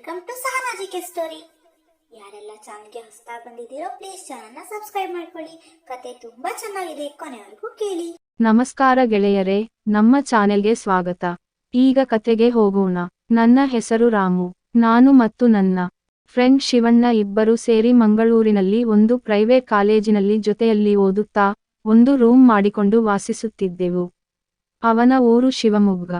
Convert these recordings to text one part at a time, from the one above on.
Welcome to ಸಹನಾಜಿಕೆ story ಯಾರೆಲ್ಲ ಚಾನಲ್ಗೆ ಹೊಸದಾಗಿ ಬಂದಿದ್ದೀರೋ ಪ್ಲೀಸ್ ಚಾನಲ್ನ ಸಬ್ಸ್ಕ್ರೈಬ್ ಮಾಡ್ಕೊಳ್ಳಿ. ಕತೆ ತುಂಬಾ ಚೆನ್ನಾಗಿದೆ, ಕೊನೆವರೆಗೂ ಕೇಳಿ. ನಮಸ್ಕಾರ ಗೆಳೆಯರೇ, ನಮ್ಮ ಚಾನೆಲ್ಗೆ ಸ್ವಾಗತ. ಈಗ ಕತೆಗೆ ಹೋಗೋಣ. ನನ್ನ ಹೆಸರು ರಾಮು, ನಾನು ಮತ್ತು ನನ್ನ ಫ್ರೆಂಡ್ ಶಿವಣ್ಣ ಇಬ್ಬರು ಸೇರಿ ಮಂಗಳೂರಿನಲ್ಲಿ ಒಂದು ಪ್ರೈವೇಟ್ ಕಾಲೇಜಿನಲ್ಲಿ ಜೊತೆಯಲ್ಲಿ ಓದುತ್ತಾ, ಒಂದು ರೂಮ್ ಮಾಡಿಕೊಂಡು ವಾಸಿಸುತ್ತಿದ್ದೆವು. ಅವನ ಊರು ಶಿವಮೊಗ್ಗ,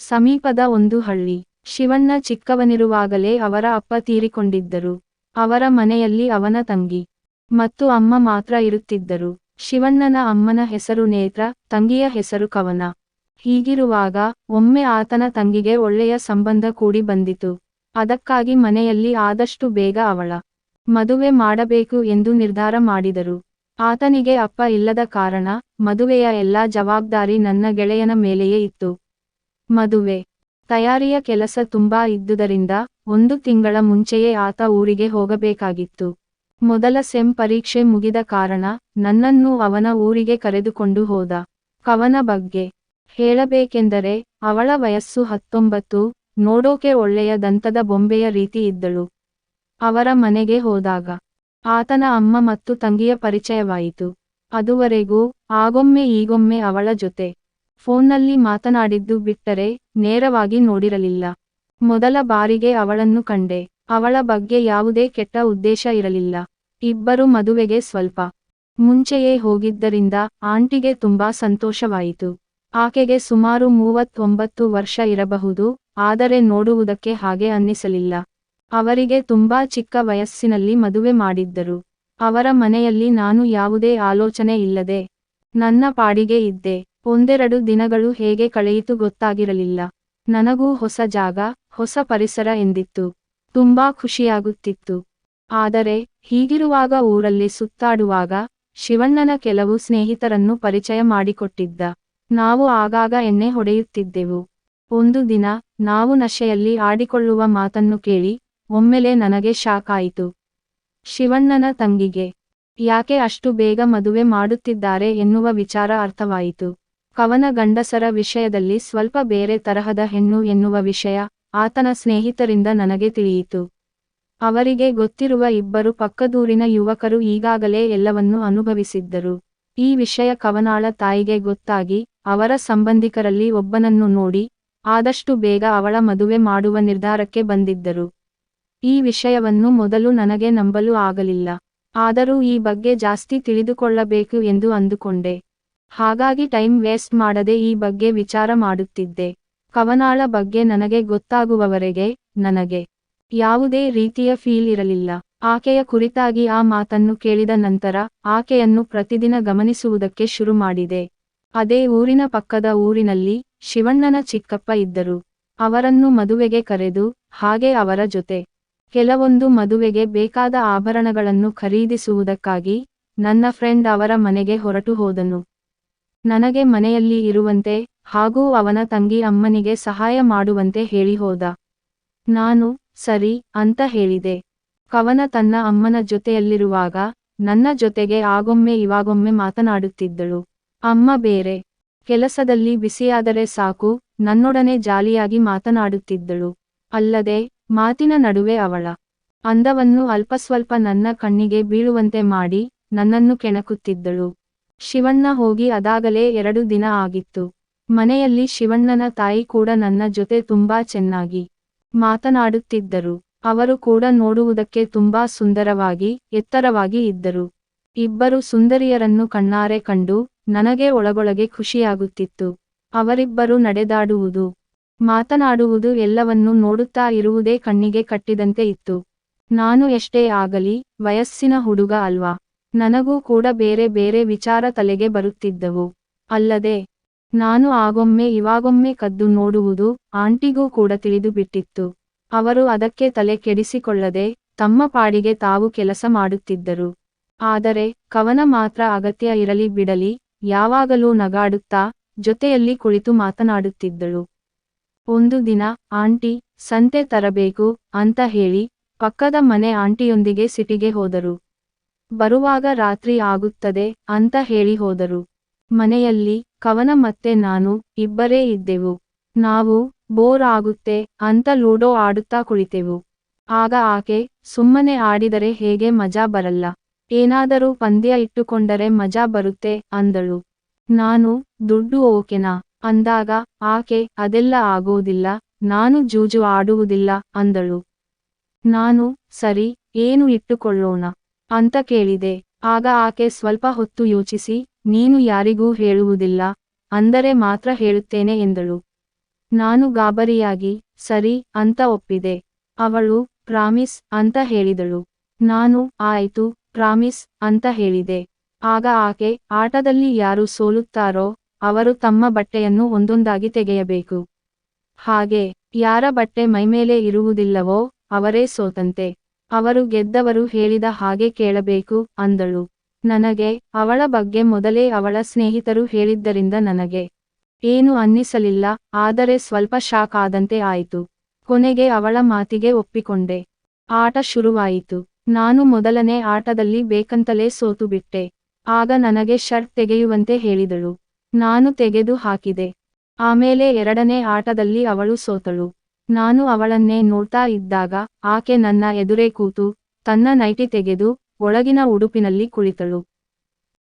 ಸಮೀಪದ ಒಂದು ಹಳ್ಳಿ. ಶಿವಣ್ಣ ಚಿಕ್ಕವನಿರುವಾಗಲೇ ಅವರ ಅಪ್ಪ ತೀರಿಕೊಂಡಿದ್ದರು. ಅವರ ಮನೆಯಲ್ಲಿ ಅವನ ತಂಗಿ ಮತ್ತು ಅಮ್ಮ ಮಾತ್ರ ಇರುತ್ತಿದ್ದರು. ಶಿವಣ್ಣನ ಅಮ್ಮನ ಹೆಸರು ನೇತ್ರ, ತಂಗಿಯ ಹೆಸರು ಕವನ. ಹೀಗಿರುವಾಗ ಒಮ್ಮೆ ಆತನ ತಂಗಿಗೆ ಒಳ್ಳೆಯ ಸಂಬಂಧ ಕೂಡಿ ಬಂದಿತು. ಅದಕ್ಕಾಗಿ ಮನೆಯಲ್ಲಿ ಆದಷ್ಟು ಬೇಗ ಅವಳ ಮದುವೆ ಮಾಡಬೇಕು ಎಂದು ನಿರ್ಧಾರ ಮಾಡಿದರು. ಆತನಿಗೆ ಅಪ್ಪ ಇಲ್ಲದ ಕಾರಣ ಮದುವೆಯ ಎಲ್ಲಾ ಜವಾಬ್ದಾರಿ ನನ್ನ ಗೆಳೆಯನ ಮೇಲೆಯೇ ಇತ್ತು. ಮದುವೆ ತಯಾರಿಯ ಕೆಲಸ ತುಂಬಾ ಇದ್ದುದರಿಂದ ಒಂದು ತಿಂಗಳ ಮುಂಚೆಯೇ ಆತ ಊರಿಗೆ ಹೋಗಬೇಕಾಗಿತ್ತು. ಮೊದಲ ಸೆಮ್ ಪರೀಕ್ಷೆ ಮುಗಿದ ಕಾರಣ ನನ್ನನ್ನು ಅವನ ಊರಿಗೆ ಕರೆದುಕೊಂಡು ಹೋದ. ಕವನ ಬಗ್ಗೆ ಹೇಳಬೇಕೆಂದರೆ ಅವಳ ವಯಸ್ಸು ಹತ್ತೊಂಬತ್ತು, ನೋಡೋಕೆ ಒಳ್ಳೆಯ ದಂತದ ಬೊಂಬೆಯ ರೀತಿ ಇದ್ದಳು. ಅವರ ಮನೆಗೆ ಹೋದಾಗ ಆತನ ಅಮ್ಮ ಮತ್ತು ತಂಗಿಯ ಪರಿಚಯವಾಯಿತು. ಅದುವರೆಗೂ, ಆಗೊಮ್ಮೆ ಈಗೊಮ್ಮೆ ಅವಳ ಜೊತೆ ಫೋನ್ನಲ್ಲಿ ಮಾತನಾಡಿದ್ದು ಬಿಟ್ಟರೆ ನೇರವಾಗಿ ನೋಡಿರಲಿಲ್ಲ. ಮೊದಲ ಬಾರಿಗೆ ಅವಳನ್ನು ಕಂಡೆ. ಅವಳ ಬಗ್ಗೆ ಯಾವುದೇ ಕೆಟ್ಟ ಉದ್ದೇಶ ಇರಲಿಲ್ಲ. ಇಬ್ಬರು ಮದುವೆಗೆ ಸ್ವಲ್ಪ ಮುಂಚೆಯೇ ಹೋಗಿದ್ದರಿಂದ ಆಂಟಿಗೆ ತುಂಬಾ ಸಂತೋಷವಾಯಿತು. ಆಕೆಗೆ ಸುಮಾರು ಮೂವತ್ತೊಂಬತ್ತು ವರ್ಷ ಇರಬಹುದು, ಆದರೆ ನೋಡುವುದಕ್ಕೆ ಹಾಗೆ ಅನ್ನಿಸಲಿಲ್ಲ. ಅವರಿಗೆ ತುಂಬಾ ಚಿಕ್ಕ ವಯಸ್ಸಿನಲ್ಲಿ ಮದುವೆ ಮಾಡಿದ್ದರು. ಅವರ ಮನೆಯಲ್ಲಿ ನಾನು ಯಾವುದೇ ಆಲೋಚನೆ ಇಲ್ಲದೆ ನನ್ನ ಪಾಡಿಗೆ ಇದ್ದೆ. ಒಂದೆರಡು ದಿನಗಳು ಹೇಗೆ ಕಳೆಯಿತು ಗೊತ್ತಾಗಿರಲಿಲ್ಲ. ನನಗೂ ಹೊಸ ಜಾಗ, ಹೊಸ ಪರಿಸರ ಎಂದಿತ್ತು. ತುಂಬಾ ಖುಷಿಯಾಗುತ್ತಿತ್ತು. ಆದರೆ, ಹೀಗಿರುವಾಗ ಊರಲ್ಲಿ ಸುತ್ತಾಡುವಾಗ, ಶಿವಣ್ಣನ ಕೆಲವು ಸ್ನೇಹಿತರನ್ನು ಪರಿಚಯ ಮಾಡಿಕೊಟ್ಟಿದ್ದ. ನಾವು ಆಗಾಗ ಎಣ್ಣೆ ಹೊಡೆಯುತ್ತಿದ್ದೆವು. ಒಂದು ದಿನ, ನಾವು ನಶೆಯಲ್ಲಿ ಆಡಿಕೊಳ್ಳುವ ಮಾತನ್ನು ಕೇಳಿ, ಒಮ್ಮೆಲೆ ನನಗೆ ಶಾಕ್ ಆಯಿತು. ಶಿವಣ್ಣನ ತಂಗಿಗೆ, ಯಾಕೆ ಅಷ್ಟು ಬೇಗ ಮದುವೆ ಮಾಡುತ್ತಿದ್ದಾರೆ? ಎನ್ನುವ ವಿಚಾರ ಅರ್ಥವಾಯಿತು. ಕವನ ಗಂಡಸರ ವಿಷಯದಲ್ಲಿ ಸ್ವಲ್ಪ ಬೇರೆ ತರಹದ ಹೆಣ್ಣು ಎನ್ನುವ ವಿಷಯ ಆತನ ಸ್ನೇಹಿತರಿಂದ ನನಗೆ ತಿಳಿಯಿತು. ಅವರಿಗೆ ಗೊತ್ತಿರುವ ಇಬ್ಬರು ಪಕ್ಕದೂರಿನ ಯುವಕರು ಈಗಾಗಲೇ ಎಲ್ಲವನ್ನೂ ಅನುಭವಿಸಿದ್ದರು. ಈ ವಿಷಯ ಕವನಾಳ ತಾಯಿಗೆ ಗೊತ್ತಾಗಿ ಅವರ ಸಂಬಂಧಿಕರಲ್ಲಿ ಒಬ್ಬನನ್ನು ನೋಡಿ ಆದಷ್ಟು ಬೇಗ ಅವಳ ಮದುವೆ ಮಾಡುವ ನಿರ್ಧಾರಕ್ಕೆ ಬಂದಿದ್ದರು. ಈ ವಿಷಯವನ್ನು ಮೊದಲು ನನಗೆ ನಂಬಲು ಆಗಲಿಲ್ಲ. ಆದರೂ ಈ ಬಗ್ಗೆ ಜಾಸ್ತಿ ತಿಳಿದುಕೊಳ್ಳಬೇಕು ಎಂದು ಅಂದುಕೊಂಡೆ. ಹಾಗಾಗಿ ಟೈಮ್ ವೇಸ್ಟ್ ಮಾಡದೆ ಈ ಬಗ್ಗೆ ವಿಚಾರ ಮಾಡುತ್ತಿದ್ದೆ. ಕವನಾಳ ಬಗ್ಗೆ ನನಗೆ ಗೊತ್ತಾಗುವವರೆಗೆ ನನಗೆ ಯಾವುದೇ ರೀತಿಯ ಫೀಲ್ ಇರಲಿಲ್ಲ. ಆಕೆಯ ಕುರಿತಾಗಿ ಆ ಮಾತನ್ನು ಕೇಳಿದ ನಂತರ ಆಕೆಯನ್ನು ಪ್ರತಿದಿನ ಗಮನಿಸುವುದಕ್ಕೆ ಶುರು ಮಾಡಿದೆ. ಅದೇ ಊರಿನ ಪಕ್ಕದ ಊರಿನಲ್ಲಿ ಶಿವಣ್ಣನ ಚಿಕ್ಕಪ್ಪ ಇದ್ದರು. ಅವರನ್ನು ಮದುವೆಗೆ ಕರೆದು, ಹಾಗೆ ಅವರ ಜೊತೆ. ಕೆಲವೊಂದು ಮದುವೆಗೆ ಬೇಕಾದ ಆಭರಣಗಳನ್ನು ಖರೀದಿಸುವುದಕ್ಕಾಗಿ ನನ್ನ ಫ್ರೆಂಡ್ ಅವರ ಮನೆಗೆ ಹೊರಟು ಹೋದನು. ನನಗೆ ಮನೆಯಲ್ಲಿ ಇರುವಂತೆ ಹಾಗೂ ಅವನ ತಂಗಿ ಅಮ್ಮನಿಗೆ ಸಹಾಯ ಮಾಡುವಂತೆ ಹೇಳಿ ಹೋದ. ನಾನು, ಸರಿ, ಅಂತ ಹೇಳಿದೆ. ಕವನ ತನ್ನ ಅಮ್ಮನ ಜೊತೆಯಲ್ಲಿರುವಾಗ, ನನ್ನ ಜೊತೆಗೆ ಆಗೊಮ್ಮೆ ಇವಾಗೊಮ್ಮೆ ಮಾತನಾಡುತ್ತಿದ್ದಳು. ಅಮ್ಮ ಬೇರೆ. ಕೆಲಸದಲ್ಲಿ ಬಿಸಿಯಾದರೆ ಸಾಕು, ನನ್ನೊಡನೆ ಜಾಲಿಯಾಗಿ ಮಾತನಾಡುತ್ತಿದ್ದಳು. ಅಲ್ಲದೆ, ಮಾತಿನ ನಡುವೆ ಅವಳ ಅಂದವನ್ನು ಅಲ್ಪಸ್ವಲ್ಪ ನನ್ನ ಕಣ್ಣಿಗೆ ಬೀಳುವಂತೆ ಮಾಡಿ, ನನ್ನನ್ನು ಕೆಣಕುತ್ತಿದ್ದಳು. ಶಿವಣ್ಣ ಹೋಗಿ ಅದಾಗಲೇ ಎರಡು ದಿನ ಆಗಿತ್ತು. ಮನೆಯಲ್ಲಿ ಶಿವಣ್ಣನ ತಾಯಿ ಕೂಡ ನನ್ನ ಜೊತೆ ತುಂಬಾ ಚೆನ್ನಾಗಿ ಮಾತನಾಡುತ್ತಿದ್ದರು. ಅವರು ಕೂಡ ನೋಡುವುದಕ್ಕೆ ತುಂಬಾ ಸುಂದರವಾಗಿ, ಎತ್ತರವಾಗಿ ಇದ್ದರು. ಇಬ್ಬರು ಸುಂದರಿಯರನ್ನು ಕಣ್ಣಾರೆ ಕಂಡು ನನಗೆ ಒಳಗೊಳಗೆ ಖುಷಿಯಾಗುತ್ತಿತ್ತು. ಅವರಿಬ್ಬರು ನಡೆದಾಡುವುದು, ಮಾತನಾಡುವುದು ಎಲ್ಲವನ್ನೂ ನೋಡುತ್ತಾ ಇರುವುದೇ ಕಣ್ಣಿಗೆ ಕಟ್ಟಿದಂತೆ ಇತ್ತು. ನಾನು ಎಷ್ಟೇ ಆಗಲಿ, ವಯಸ್ಸಿನ ಹುಡುಗ ಅಲ್ವಾ? ನನಗೂ ಕೂಡ ಬೇರೆ ಬೇರೆ ವಿಚಾರ ತಲೆಗೆ ಬರುತ್ತಿದ್ದವು. ಅಲ್ಲದೆ, ನಾನು ಆಗೊಮ್ಮೆ ಇವಾಗೊಮ್ಮೆ ಕದ್ದು ನೋಡುವುದು ಆಂಟಿಗೂ ಕೂಡ ತಿಳಿದು ಬಿಟ್ಟಿತ್ತು ಅವರು ಅದಕ್ಕೆ ತಲೆ ಕೆಡಿಸಿಕೊಳ್ಳದೆ ತಮ್ಮ ಪಾಡಿಗೆ ತಾವು ಕೆಲಸ ಮಾಡುತ್ತಿದ್ದರು. ಆದರೆ, ಕವನ ಮಾತ್ರ ಅಗತ್ಯ ಇರಲಿ ಬಿಡಲಿ, ಯಾವಾಗಲೂ ನಗಾಡುತ್ತಾ ಜೊತೆಯಲ್ಲಿ ಕುಳಿತು ಮಾತನಾಡುತ್ತಿದ್ದಳು. ಒಂದು ದಿನ, ಆಂಟಿ, ಸಂತೆ ತರಬೇಕು ಅಂತ ಹೇಳಿ ಪಕ್ಕದ ಮನೆ ಆಂಟಿಯೊಂದಿಗೆ ಸಿಟಿಗೆ ಹೋದರು. ಬರುವಾಗ ರಾತ್ರಿ ಆಗುತ್ತದೆ ಅಂತ ಹೇಳಿ ಹೋದರು. ಮನೆಯಲ್ಲಿ, ಕವನ ಮತ್ತೆ ನಾನು ಇಬ್ಬರೇ ಇದ್ದೆವು. ನಾವು, ಬೋರ್ ಆಗುತ್ತೆ ಅಂತ ಲೂಡೋ ಆಡುತ್ತಾ ಕುಳಿತೆವು. ಆಗ ಆಕೆ, ಸುಮ್ಮನೆ ಆಡಿದರೆ ಹೇಗೆ ಮಜಾ ಬರಲ್ಲ. ಏನಾದರೂ ಪಂದ್ಯ ಇಟ್ಟುಕೊಂಡರೆ ಮಜಾ ಬರುತ್ತೆ ಅಂದಳು. ನಾನು, ದುಡ್ಡು ಓಕೆನಾ? ಅಂದಾಗ, ಆಕೆ, ಅದೆಲ್ಲ ಆಗುವುದಿಲ್ಲ ನಾನು ಜೂಜು ಆಡುವುದಿಲ್ಲ ಅಂದಳು. ನಾನು, ಸರಿ, ಏನು ಇಟ್ಟುಕೊಳ್ಳೋಣ. ಅಂತ ಕೇಳಿದೆ. ಆಗ ಆಕೆ ಸ್ವಲ್ಪ ಹೊತ್ತು ಯೋಚಿಸಿ, ನೀನು ಯಾರಿಗೂ ಹೇಳುವುದಿಲ್ಲ, ಅಂದರೆ ಮಾತ್ರ ಹೇಳುತ್ತೇನೆ ಎಂದಳು. ನಾನು ಗಾಬರಿಯಾಗಿ, ಸರಿ ಅಂತ ಒಪ್ಪಿದೆ. ಅವಳು, ಪ್ರಾಮಿಸ್ ಅಂತ ಹೇಳಿದಳು. ನಾನು, ಆಯ್ತು, ಪ್ರಾಮಿಸ್ ಅಂತ ಹೇಳಿದೆ. ಆಗ ಆಕೆ, ಆಟದಲ್ಲಿ ಯಾರು ಸೋಲುತ್ತಾರೋ, ಅವರು ತಮ್ಮ ಬಟ್ಟೆಯನ್ನು ಒಂದೊಂದಾಗಿ ತೆಗೆಯಬೇಕು. ಹಾಗೆ, ಯಾರ ಬಟ್ಟೆ ಮೈಮೇಲೆ ಇರುವುದಿಲ್ಲವೋ, ಅವರೇ ಸೋತಂತೆ. ಅವರು ಗೆದ್ದವರು ಹೇಳಿದ ಹಾಗೆ ಕೇಳಬೇಕು ಅಂದಳು. ನನಗೆ, ಅವಳ ಬಗ್ಗೆ ಮೊದಲೇ ಅವಳ ಸ್ನೇಹಿತರು ಹೇಳಿದ್ದರಿಂದ ನನಗೆ ಏನು ಅನ್ನಿಸಲಿಲ್ಲ, ಆದರೆ ಸ್ವಲ್ಪ ಶಾಕ್ ಆದಂತೆ ಆಯಿತು. ಕೊನೆಗೆ ಅವಳ ಮಾತಿಗೆ ಒಪ್ಪಿಕೊಂಡೆ. ಆಟ ಶುರುವಾಯಿತು. ನಾನು ಮೊದಲನೇ ಆಟದಲ್ಲಿ ಬೇಕಂತಲೇ ಸೋತು ಬಿಟ್ಟೆ. ಆಗ ನನಗೆ ಶರ್ಟ್ ತೆಗೆಯುವಂತೆ ಹೇಳಿದಳು. ನಾನು ತೆಗೆದು ಹಾಕಿದೆ. ಆಮೇಲೆ ಎರಡನೇ ಆಟದಲ್ಲಿ ಅವಳು ಸೋತಳು. ನಾನು ಅವಳನ್ನೇ ನೋಡ್ತಾ ಇದ್ದಾಗ ಆಕೆ ನನ್ನ ಎದುರೇ ಕೂತು ತನ್ನ ನೈಟಿ ತೆಗೆದು ಒಳಗಿನ ಉಡುಪಿನಲ್ಲಿ ಕುಳಿತಳು.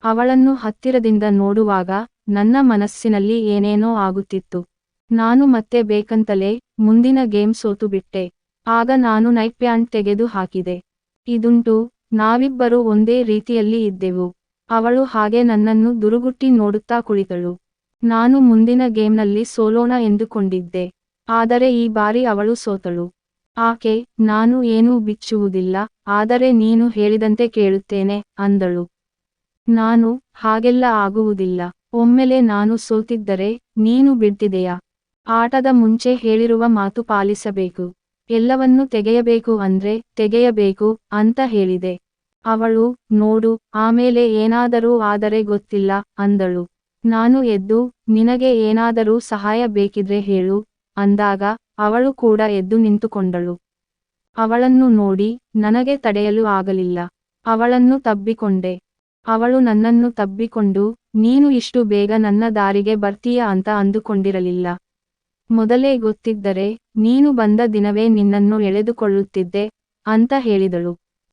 ಅವಳನ್ನು ಹತ್ತಿರದಿಂದ ನೋಡುವಾಗ ನನ್ನ ಮನಸ್ಸಿನಲ್ಲಿ ಏನೇನೋ ಆಗುತ್ತಿತ್ತು. ನಾನು ಮತ್ತೆ ಬೇಕಂತಲೇ ಮುಂದಿನ ಗೇಮ್ ಸೋತು ಬಿಟ್ಟೆ. ಆಗ ನಾನು ನೈಟ್ ಪ್ಯಾಂಟ್ ತೆಗೆದು ಹಾಕಿದೆ. ಇದುಂಟು, ನಾವಿಬ್ಬರು ಒಂದೇ ರೀತಿಯಲ್ಲಿ ಇದ್ದೆವು. ಅವಳು ಹಾಗೆ ನನ್ನನ್ನು ದುರುಗುಟ್ಟಿ ನೋಡುತ್ತಾ ಕುಳಿತಳು. ನಾನು ಮುಂದಿನ ಗೇಮ್ನಲ್ಲಿ ಸೋಲೋಣ ಎಂದುಕೊಂಡಿದ್ದೆ. ಆದರೆ ಈ ಬಾರಿ ಅವಳು ಸೋತಳು. ಆಕೆ, ನಾನು ಏನೂ ಬಿಚ್ಚುವುದಿಲ್ಲ, ಆದರೆ ನೀನು ಹೇಳಿದಂತೆ ಕೇಳುತ್ತೇನೆ, ಅಂದಳು. ನಾನು ಹಾಗೆಲ್ಲ ಆಗುವುದಿಲ್ಲ, ಒಮ್ಮೆಲೆ ನಾನು ಸೋತಿದ್ದರೆ ನೀನು ಬಿಡ್ತಿದೆಯಾ? ಆಟದ ಮುಂಚೆ ಹೇಳಿರುವ ಮಾತು ಪಾಲಿಸಬೇಕು, ಎಲ್ಲವನ್ನೂ ತೆಗೆಯಬೇಕು ಅಂದ್ರೆ ತೆಗೆಯಬೇಕು ಅಂತ ಹೇಳಿದೆ. ಅವಳು, ನೋಡು, ಆಮೇಲೆ ಏನಾದರೂ ಆದರೆ ಗೊತ್ತಿಲ್ಲ, ಅಂದಳು. ನಾನು ಎದ್ದು, ನಿನಗೆ ಏನಾದರೂ ಸಹಾಯ ಬೇಕಿದ್ರೆ ಹೇಳು ಅಂದಾಗ ಅವಳು ಕೂಡ ಎದ್ದು ನಿಂತುಕೊಂಡಳು. ಅವಳನ್ನು ನೋಡಿ ನನಗೆ ತಡೆಯಲು ಆಗಲಿಲ್ಲ. ಅವಳನ್ನು ತಬ್ಬಿಕೊಂಡೆ. ಅವಳು ನನ್ನನ್ನು ತಬ್ಬಿಕೊಂಡು, ನೀನು ಇಷ್ಟು ಬೇಗ ನನ್ನ ದಾರಿಗೆ ಬರ್ತೀಯ ಅಂತ ಅಂದುಕೊಂಡಿರಲಿಲ್ಲ. ಮೊದಲೇ ಗೊತ್ತಿದ್ದರೆ, ನೀನು ಬಂದ ದಿನವೇ ನಿನ್ನನ್ನು ಎಳೆದುಕೊಳ್ಳುತ್ತಿದ್ದೆ ಅಂತ ಹೇಳಿದಳು.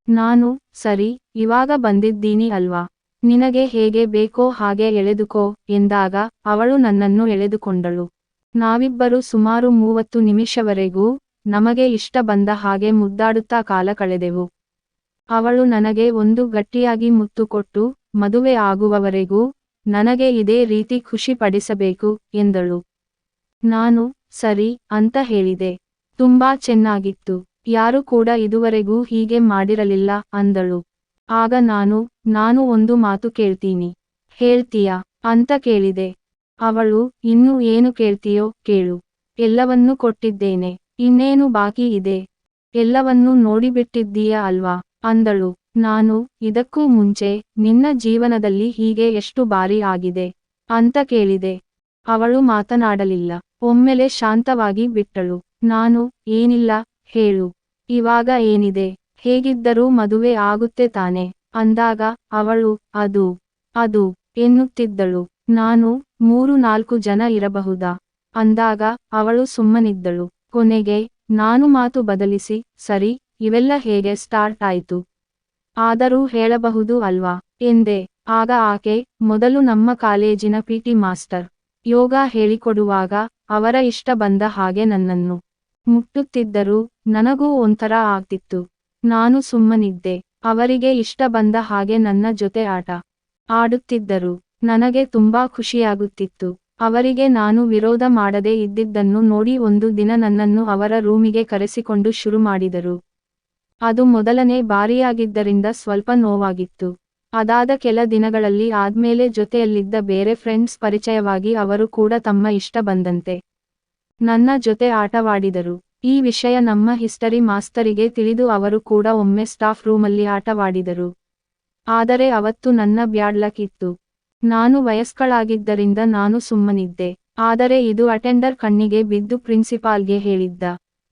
ನಾನು, ಸರಿ, ಇವಾಗ ಬಂದಿದ್ದೀನಿ ಅಲ್ವಾ? ನಿನಗೆ ಹೇಗೆ ಬೇಕೋ ಹಾಗೆ ಎಳೆದುಕೋ ಎಂದಾಗ ಅವಳು ನನ್ನನ್ನು ಎಳೆದುಕೊಂಡಳು. ನಾವಿಬ್ಬರು ಸುಮಾರು ಮೂವತ್ತು ನಿಮಿಷವರೆಗೂ ನಮಗೆ ಇಷ್ಟ ಬಂದ ಹಾಗೆ ಮುದ್ದಾಡುತ್ತಾ ಕಾಲ ಕಳೆದೆವು. ಅವಳು ನನಗೆ ಒಂದು ಗಟ್ಟಿಯಾಗಿ ಮುತ್ತು ಕೊಟ್ಟು, ಮದುವೆ ಆಗುವವರೆಗೂ ನನಗೆ ಇದೇ ರೀತಿ ಖುಷಿ ಪಡಿಸಬೇಕು ಎಂದಳು. ನಾನು, ಸರಿ, ಅಂತ ಹೇಳಿದೆ. ತುಂಬಾ ಚೆನ್ನಾಗಿತ್ತು. ಯಾರು ಕೂಡ ಇದುವರೆಗೂ ಹೀಗೆ ಮಾಡಿರಲಿಲ್ಲ ಅಂದಳು. ಆಗ ನಾನು ನಾನು ಒಂದು ಮಾತು ಕೇಳ್ತೀನಿ. ಹೇಳ್ತೀಯಾ? ಅಂತ ಕೇಳಿದೆ. ಅವಳು, ಇನ್ನು ಏನು ಕೇಳ್ತೀಯೋ ಕೇಳು. ಎಲ್ಲವನ್ನೂ ಕೊಟ್ಟಿದ್ದೇನೆ. ಇನ್ನೇನು ಬಾಕಿ ಇದೆ? ಎಲ್ಲವನ್ನೂ ನೋಡಿಬಿಟ್ಟಿದ್ದೀಯ ಅಲ್ವಾ? ಅಂದಳು. ನಾನು ಇದಕ್ಕೂ ಮುಂಚೆ ನಿನ್ನ ಜೀವನದಲ್ಲಿ ಹೀಗೆ ಎಷ್ಟು ಬಾರಿ ಆಗಿದೆ? ಅಂತ ಕೇಳಿದೆ. ಅವಳು ಮಾತನಾಡಲಿಲ್ಲ. ಒಮ್ಮೆಲೆ ಶಾಂತವಾಗಿ ಬಿಟ್ಟಳು. ನಾನು ಏನಿಲ್ಲ, ಹೇಳು. ಇವಾಗ ಏನಿದೆ? ಹೇಗಿದ್ದರೂ ಮದುವೆ ಆಗುತ್ತೆ ತಾನೆ? ಅಂದಾಗ ಅವಳು, ಅದು ಅದು, ಎನ್ನುತ್ತಿದ್ದಳು. ನಾನು ಮೂರು ನಾಲ್ಕು ಜನ ಇರಬಹುದಾ? ಅಂದಾಗ ಅವಳು ಸುಮ್ಮನಿದ್ದಳು. ಕೊನೆಗೆ, ನಾನು ಮಾತು ಬದಲಿಸಿ, ಸರಿ, ಇವೆಲ್ಲ ಹೇಗೆ ಸ್ಟಾರ್ಟ್ ಆಯಿತು? ಆದರೂ ಹೇಳಬಹುದು ಅಲ್ವಾ? ಎಂದೆ, ಆಗ ಆಕೆ, ಮೊದಲು ನಮ್ಮ ಕಾಲೇಜಿನ ಪಿಟಿ ಮಾಸ್ಟರ್. ಯೋಗ ಹೇಳಿಕೊಡುವಾಗ ಅವರ ಇಷ್ಟ ಬಂದ ಹಾಗೆ ನನ್ನನ್ನು ಮುಟ್ಟುತ್ತಿದ್ದರು ನನಗೂ ಒಂಥರ ಆಗ್ತಿತ್ತು. ನಾನು ಸುಮ್ಮನಿದ್ದೆ. ಅವರಿಗೆ ಇಷ್ಟ ಬಂದ ಹಾಗೆ ನನ್ನ ಜೊತೆ ಆಟ ಆಡುತ್ತಿದ್ದರು. ನನಗೆ ತುಂಬಾ ಖುಷಿಯಾಗುತ್ತಿತ್ತು. ಅವರಿಗೆ ನಾನು ವಿರೋಧ ಮಾಡದೆ ಇದ್ದಿದ್ದನ್ನು ನೋಡಿ ಒಂದು ದಿನ ನನ್ನನ್ನು ಅವರ ರೂಮಿಗೆ ಕರೆಸಿಕೊಂಡು ಶುರು ಮಾಡಿದರು. ಅದು ಮೊದಲನೇ ಬಾರಿಯಾಗಿದ್ದರಿಂದ ಸ್ವಲ್ಪ ನೋವಾಗಿತ್ತು. ಅದಾದ ಕೆಲ ದಿನಗಳಲ್ಲಿ ಆದ್ಮೇಲೆ ಜೊತೆಯಲ್ಲಿದ್ದ ಬೇರೆ ಫ್ರೆಂಡ್ಸ್ ಪರಿಚಯವಾಗಿ ಅವರು ಕೂಡ ತಮ್ಮ ಇಷ್ಟ ಬಂದಂತೆ ನನ್ನ ಜೊತೆ ಆಟವಾಡಿದರು. ಈ ವಿಷಯ ನಮ್ಮ ಹಿಸ್ಟರಿ ಮಾಸ್ತರಿಗೆ ತಿಳಿದು ಅವರು ಕೂಡ ಒಮ್ಮೆ ಸ್ಟಾಫ್ ರೂಮಲ್ಲಿ ಆಟವಾಡಿದರು. ಆದರೆ ಅವತ್ತು ನನ್ನ ಬ್ಯಾಡ್ಲಕ್ ಇತ್ತು. ನಾನು ವಯಸ್ಕಳಾಗಿದ್ದರಿಂದ ನಾನು ಸುಮ್ಮನಿದ್ದೆ. ಆದರೆ ಇದು ಅಟೆಂಡರ್ ಕಣ್ಣಿಗೆ ಬಿದ್ದು ಪ್ರಿನ್ಸಿಪಾಲ್ಗೆ ಹೇಳಿದ್ದ.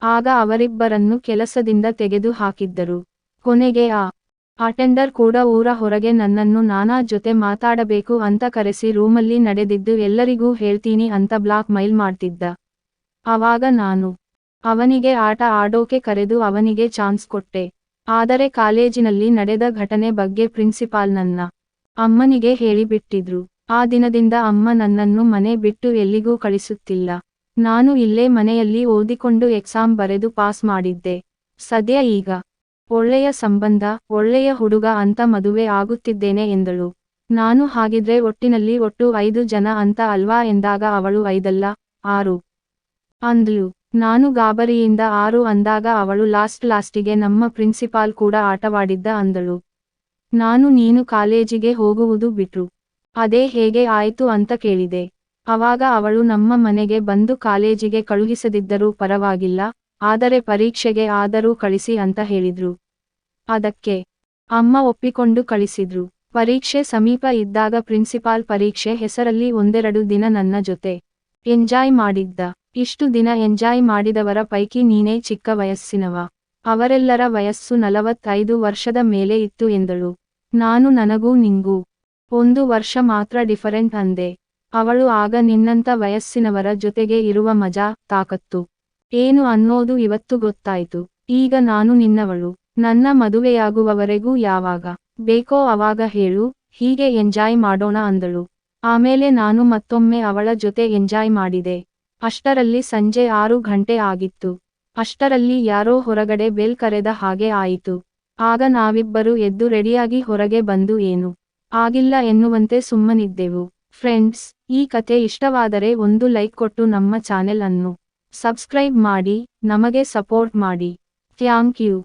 ಆಗ ಅವರಿಬ್ಬರನ್ನು ಕೆಲಸದಿಂದ ತೆಗೆದು ಹಾಕಿದ್ದರು ಕೊನೆಗೆ, ಆ ಅಟೆಂಡರ್ ಕೂಡ ಊರ ಹೊರಗೆ ನನ್ನನ್ನು ನಾನಾ ಜೊತೆ ಮಾತಾಡಬೇಕು ಅಂತ ಕರೆಸಿ ರೂಮಲ್ಲಿ ನಡೆದಿದ್ದು ಎಲ್ಲರಿಗೂ ಹೇಳ್ತೀನಿ ಅಂತ ಬ್ಲಾಕ್ ಮೈಲ್ ಮಾಡ್ತಿದ್ದ. ಆವಾಗ ನಾನು ಅವನಿಗೆ ಆಟ ಆಡೋಕೆ ಕರೆದು ಅವನಿಗೆ ಚಾನ್ಸ್ ಕೊಟ್ಟೆ. ಆದರೆ ಕಾಲೇಜಿನಲ್ಲಿ ನಡೆದ ಘಟನೆ ಬಗ್ಗೆ ಪ್ರಿನ್ಸಿಪಾಲ್ ನನ್ನ ಅಮ್ಮನಿಗೆ ಹೇಳಿಬಿಟ್ಟಿದ್ರು. ಆ ದಿನದಿಂದ ಅಮ್ಮ ನನ್ನನ್ನು ಮನೆ ಬಿಟ್ಟು ಎಲ್ಲಿಗೂ ಕಳಿಸುತ್ತಿಲ್ಲ. ನಾನು ಇಲ್ಲೇ ಮನೆಯಲ್ಲಿ ಓದಿಕೊಂಡು ಎಕ್ಸಾಮ್ ಬರೆದು ಪಾಸ್ ಮಾಡಿದ್ದೆ. ಸದ್ಯ ಈಗ ಒಳ್ಳೆಯ ಸಂಬಂಧ, ಒಳ್ಳೆಯ ಹುಡುಗ ಅಂತ ಮದುವೆ ಆಗುತ್ತಿದ್ದೇನೆ ಎಂದಳು. ನಾನು ಹಾಗಿದ್ರೆ ಒಟ್ಟಿನಲ್ಲಿ ಒಟ್ಟು ಐದು ಜನ ಅಂತ ಅಲ್ವಾ ಎಂದಾಗ ಅವಳು ಐದಲ್ಲ, ಆರು ಅಂದ್ಲು. ನಾನು ಗಾಬರಿಯಿಂದ ಆರು ಅಂದಾಗ ಅವಳು ಲಾಸ್ಟ್ ಲಾಸ್ಟಿಗೆ ನಮ್ಮ ಪ್ರಿನ್ಸಿಪಾಲ್ ಕೂಡ ಆಟವಾಡಿದ್ದ ಅಂದಳು. ನಾನು ನೀನು ಕಾಲೇಜಿಗೆ ಹೋಗುವುದು ಬಿಟ್ರು. ಅದೇ ಹೇಗೆ ಆಯ್ತು ಅಂತ ಕೇಳಿದೆ. ಅವಾಗ ಅವಳು ನಮ್ಮ ಮನೆಗೆ ಬಂದು ಕಾಲೇಜಿಗೆ ಕಳುಹಿಸದಿದ್ದರೂ ಪರವಾಗಿಲ್ಲ, ಆದರೆ ಪರೀಕ್ಷೆಗೆ ಆದರೂ ಕಳಿಸಿ ಅಂತ ಹೇಳಿದ್ರು. ಅದಕ್ಕೆ ಅಮ್ಮ ಒಪ್ಪಿಕೊಂಡು ಕಳಿಸಿದ್ರು. ಪರೀಕ್ಷೆ ಸಮೀಪ ಇದ್ದಾಗ ಪ್ರಿನ್ಸಿಪಾಲ್ ಪರೀಕ್ಷೆ ಹೆಸರಲ್ಲಿ ಒಂದೆರಡು ದಿನ ನನ್ನ ಜೊತೆ ಎಂಜಾಯ್ ಮಾಡಿದ್ದ. ಇಷ್ಟು ದಿನ ಎಂಜಾಯ್ ಮಾಡಿದವರ ಪೈಕಿ ನೀನೇ ಚಿಕ್ಕ ವಯಸ್ಸಿನವ. ಅವರೆಲ್ಲರ ವಯಸ್ಸು ನಲವತ್ತೈದು ವರ್ಷದ ಮೇಲೆ ಇತ್ತು ಎಂದಳು. ನಾನು ನನಗೂ ನಿಂಗೂ. ಒಂದು ವರ್ಷ ಮಾತ್ರ ಡಿಫರೆಂಟ್ ಅಂದೆ. ಅವಳು ಆಗ ನಿನ್ನಂತ ವಯಸ್ಸಿನವರ ಜೊತೆಗೆ ಇರುವ ಮಜಾ, ತಾಕತ್ತು. ಏನು ಅನ್ನೋದು ಇವತ್ತು ಗೊತ್ತಾಯ್ತು. ಈಗ ನಾನು ನಿನ್ನವಳು. ನನ್ನ ಮದುವೆಯಾಗುವವರೆಗೂ ಯಾವಾಗ? ಬೇಕೋ ಅವಾಗ ಹೇಳು. ಹೀಗೆ ಎಂಜಾಯ್ ಮಾಡೋಣ ಅಂದಳು. ಆಮೇಲೆ ನಾನು ಮತ್ತೊಮ್ಮೆ ಅವಳ ಜೊತೆ ಎಂಜಾಯ್ ಮಾಡಿದೆ. ಅಷ್ಟರಲ್ಲಿ ಸಂಜೆ ಆರು ಗಂಟೆ ಆಗಿತ್ತು. ಅಷ್ಟರಲ್ಲಿ ಯಾರೋ ಹೊರಗಡೆ ಬೆಲ್ ಕರೆದ ಹಾಗೆ ಆಯಿತು. ಆಗ ನಾವಿಬ್ಬರು ಎದ್ದು ರೆಡಿಯಾಗಿ ಹೊರಗೆ ಬಂದು ಏನು? ಆಗಿಲ್ಲ ಎನ್ನುವಂತೆ ಸುಮ್ಮನಿದ್ದೆವು. ಫ್ರೆಂಡ್ಸ್, ಈ ಕತೆ ಇಷ್ಟವಾದರೆ ಒಂದು ಲೈಕ್ ಕೊಟ್ಟು ನಮ್ಮ ಚಾನೆಲ್ ಅನ್ನು ಸಬ್ಸ್ಕ್ರೈಬ್ ಮಾಡಿ, ನಮಗೆ ಸಪೋರ್ಟ್ ಮಾಡಿ. Thank you.